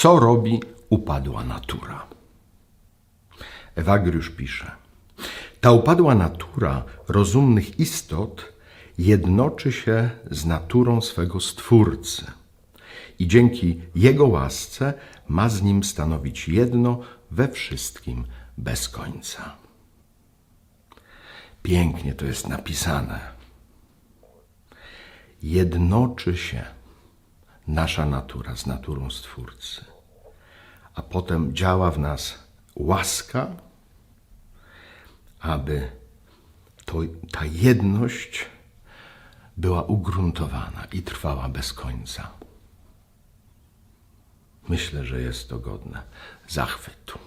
Co robi upadła natura? Ewagriusz pisze: Ta upadła natura rozumnych istot jednoczy się z naturą swego Stwórcy i dzięki Jego łasce ma z Nim stanowić jedno we wszystkim bez końca. Pięknie to jest napisane. Jednoczy się nasza natura z naturą Stwórcy, a potem działa w nas łaska, aby to, ta jedność była ugruntowana i trwała bez końca. Myślę, że jest to godne zachwytu.